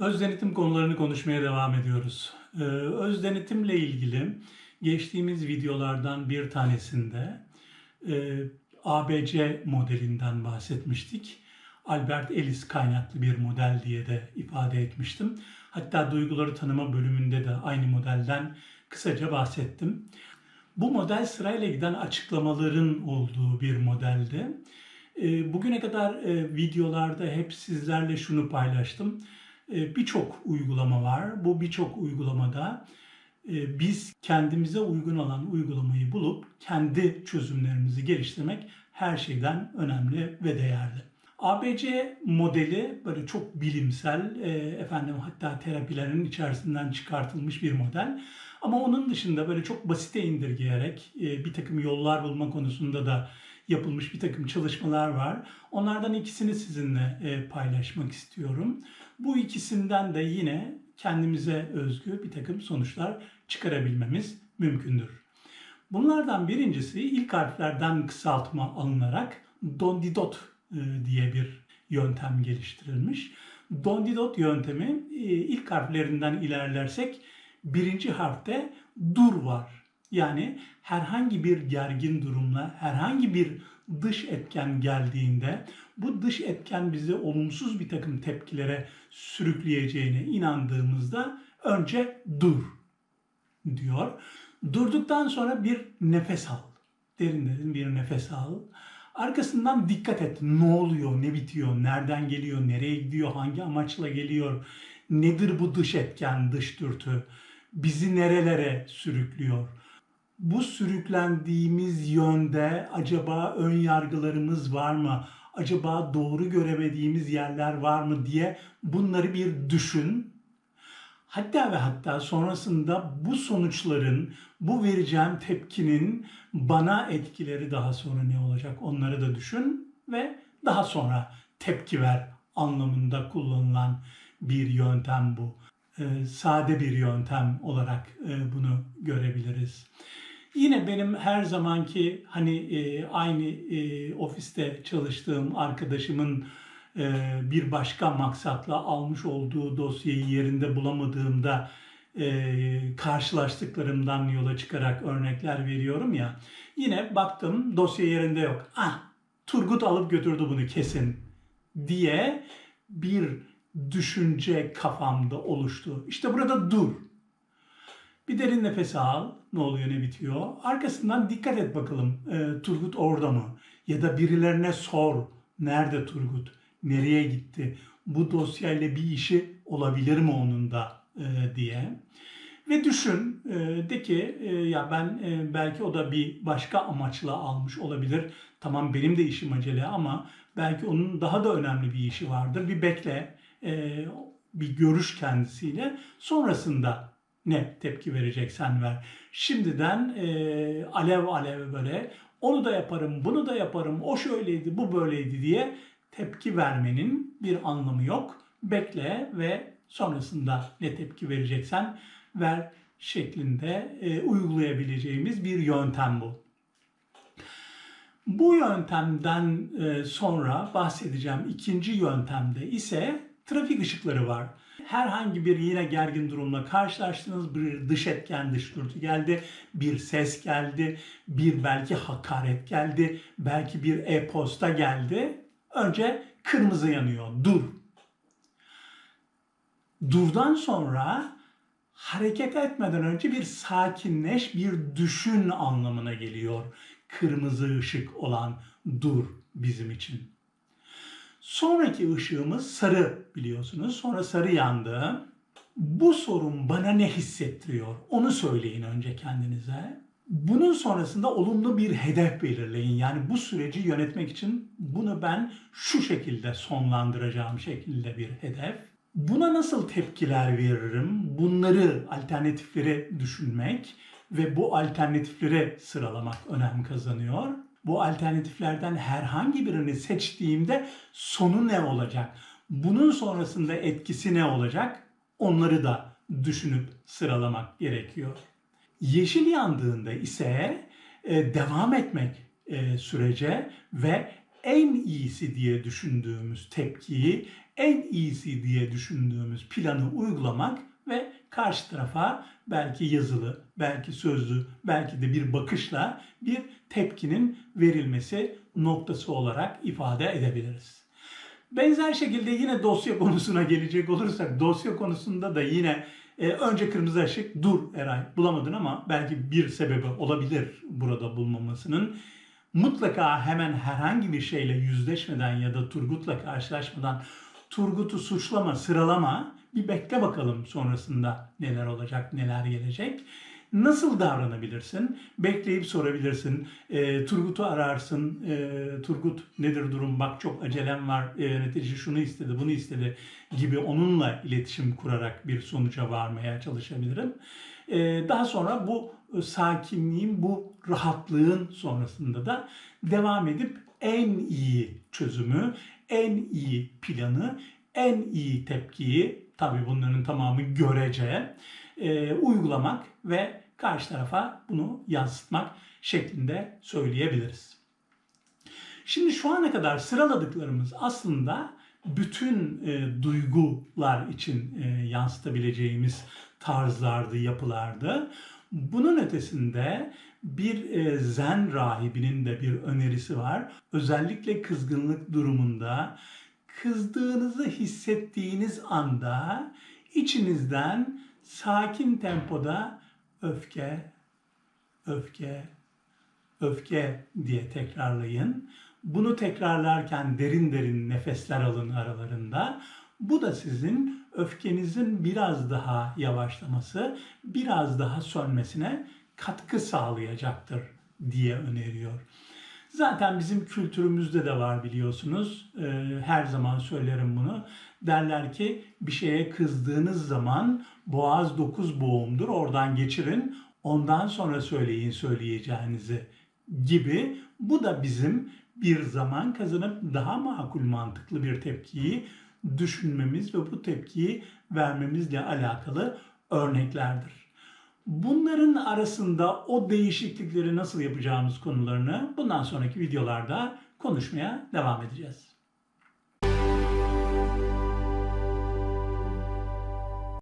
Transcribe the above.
Öz denetim konularını konuşmaya devam ediyoruz. Ee, öz denetimle ilgili geçtiğimiz videolardan bir tanesinde e, ABC modelinden bahsetmiştik. Albert Ellis kaynaklı bir model diye de ifade etmiştim. Hatta duyguları tanıma bölümünde de aynı modelden kısaca bahsettim. Bu model sırayla giden açıklamaların olduğu bir modeldi. E, Bugüne kadar e, videolarda hep sizlerle şunu paylaştım. E, Birçok uygulama var. Bu birçok uygulamada e, biz kendimize uygun olan uygulamayı bulup kendi çözümlerimizi geliştirmek her şeyden önemli ve değerli. ABC modeli böyle çok bilimsel, e, efendim hatta terapilerin içerisinden çıkartılmış bir model. Ama onun dışında böyle çok basite indirgeyerek e, bir takım yollar bulma konusunda da yapılmış bir takım çalışmalar var. Onlardan ikisini sizinle e, paylaşmak istiyorum. Bu ikisinden de yine kendimize özgü bir takım sonuçlar çıkarabilmemiz mümkündür. Bunlardan birincisi ilk harflerden kısaltma alınarak Dondidot e, diye bir yöntem geliştirilmiş. Dondidot yöntemi e, ilk harflerinden ilerlersek birinci harfte dur var. Yani herhangi bir gergin durumla, herhangi bir dış etken geldiğinde bu dış etken bizi olumsuz bir takım tepkilere sürükleyeceğine inandığımızda önce dur diyor. Durduktan sonra bir nefes al. Derin derin bir nefes al. Arkasından dikkat et. Ne oluyor, ne bitiyor, nereden geliyor, nereye gidiyor, hangi amaçla geliyor, nedir bu dış etken, dış dürtü, bizi nerelere sürüklüyor? Bu sürüklendiğimiz yönde acaba ön yargılarımız var mı? Acaba doğru göremediğimiz yerler var mı diye bunları bir düşün. Hatta ve hatta sonrasında bu sonuçların, bu vereceğim tepkinin bana etkileri daha sonra ne olacak onları da düşün ve daha sonra tepki ver anlamında kullanılan bir yöntem bu. Ee, sade bir yöntem olarak e, bunu görebiliriz. Yine benim her zamanki hani e, aynı e, ofiste çalıştığım arkadaşımın e, bir başka maksatla almış olduğu dosyayı yerinde bulamadığımda e, karşılaştıklarımdan yola çıkarak örnekler veriyorum ya. Yine baktım dosya yerinde yok. Ah Turgut alıp götürdü bunu kesin diye bir düşünce kafamda oluştu. İşte burada dur. Bir derin nefes al. Ne oluyor ne bitiyor. Arkasından dikkat et bakalım. E, Turgut orada mı? Ya da birilerine sor. Nerede Turgut? Nereye gitti? Bu dosyayla bir işi olabilir mi onun da e, diye. Ve düşün e, de ki e, ya ben e, belki o da bir başka amaçla almış olabilir. Tamam benim de işim acele ama belki onun daha da önemli bir işi vardır. Bir bekle, e, bir görüş kendisiyle. Sonrasında ne tepki vereceksen ver. Şimdiden e, alev alev böyle onu da yaparım, bunu da yaparım, o şöyleydi, bu böyleydi diye tepki vermenin bir anlamı yok. Bekle ve sonrasında ne tepki vereceksen ver şeklinde e, uygulayabileceğimiz bir yöntem bu. Bu yöntemden e, sonra bahsedeceğim ikinci yöntemde ise trafik ışıkları var. Herhangi bir yine gergin durumla karşılaştınız, bir dış etken, dış dürtü geldi, bir ses geldi, bir belki hakaret geldi, belki bir e-posta geldi. Önce kırmızı yanıyor, dur. Durdan sonra hareket etmeden önce bir sakinleş, bir düşün anlamına geliyor. Kırmızı ışık olan dur bizim için. Sonraki ışığımız sarı biliyorsunuz. Sonra sarı yandı. Bu sorun bana ne hissettiriyor? Onu söyleyin önce kendinize. Bunun sonrasında olumlu bir hedef belirleyin. Yani bu süreci yönetmek için bunu ben şu şekilde sonlandıracağım şekilde bir hedef. Buna nasıl tepkiler veririm? Bunları, alternatifleri düşünmek ve bu alternatifleri sıralamak önem kazanıyor. Bu alternatiflerden herhangi birini seçtiğimde sonu ne olacak? Bunun sonrasında etkisi ne olacak? Onları da düşünüp sıralamak gerekiyor. Yeşil yandığında ise e, devam etmek e, sürece ve en iyisi diye düşündüğümüz tepkiyi en iyisi diye düşündüğümüz planı uygulamak ve karşı tarafa belki yazılı, belki sözlü, belki de bir bakışla bir tepkinin verilmesi noktası olarak ifade edebiliriz. Benzer şekilde yine dosya konusuna gelecek olursak dosya konusunda da yine e, önce kırmızı ışık dur Eray bulamadın ama belki bir sebebi olabilir burada bulmamasının. Mutlaka hemen herhangi bir şeyle yüzleşmeden ya da Turgut'la karşılaşmadan Turgut'u suçlama, sıralama bir bekle bakalım sonrasında neler olacak, neler gelecek. Nasıl davranabilirsin? Bekleyip sorabilirsin. E, Turgut'u ararsın. E, Turgut nedir durum? Bak çok acelem var. E, yönetici şunu istedi, bunu istedi gibi onunla iletişim kurarak bir sonuca varmaya çalışabilirim. E, daha sonra bu sakinliğin, bu rahatlığın sonrasında da devam edip en iyi çözümü, en iyi planı, en iyi tepkiyi tabii bunların tamamı görece e, uygulamak ve karşı tarafa bunu yansıtmak şeklinde söyleyebiliriz. Şimdi şu ana kadar sıraladıklarımız aslında bütün e, duygular için e, yansıtabileceğimiz tarzlardı, yapılardı. Bunun ötesinde bir e, zen rahibinin de bir önerisi var. Özellikle kızgınlık durumunda kızdığınızı hissettiğiniz anda içinizden sakin tempoda öfke, öfke, öfke diye tekrarlayın. Bunu tekrarlarken derin derin nefesler alın aralarında. Bu da sizin öfkenizin biraz daha yavaşlaması, biraz daha sönmesine katkı sağlayacaktır diye öneriyor. Zaten bizim kültürümüzde de var biliyorsunuz. Ee, her zaman söylerim bunu. Derler ki bir şeye kızdığınız zaman boğaz dokuz boğumdur. Oradan geçirin. Ondan sonra söyleyin söyleyeceğinizi gibi. Bu da bizim bir zaman kazanıp daha makul mantıklı bir tepkiyi düşünmemiz ve bu tepkiyi vermemizle alakalı örneklerdir. Bunların arasında o değişiklikleri nasıl yapacağımız konularını bundan sonraki videolarda konuşmaya devam edeceğiz.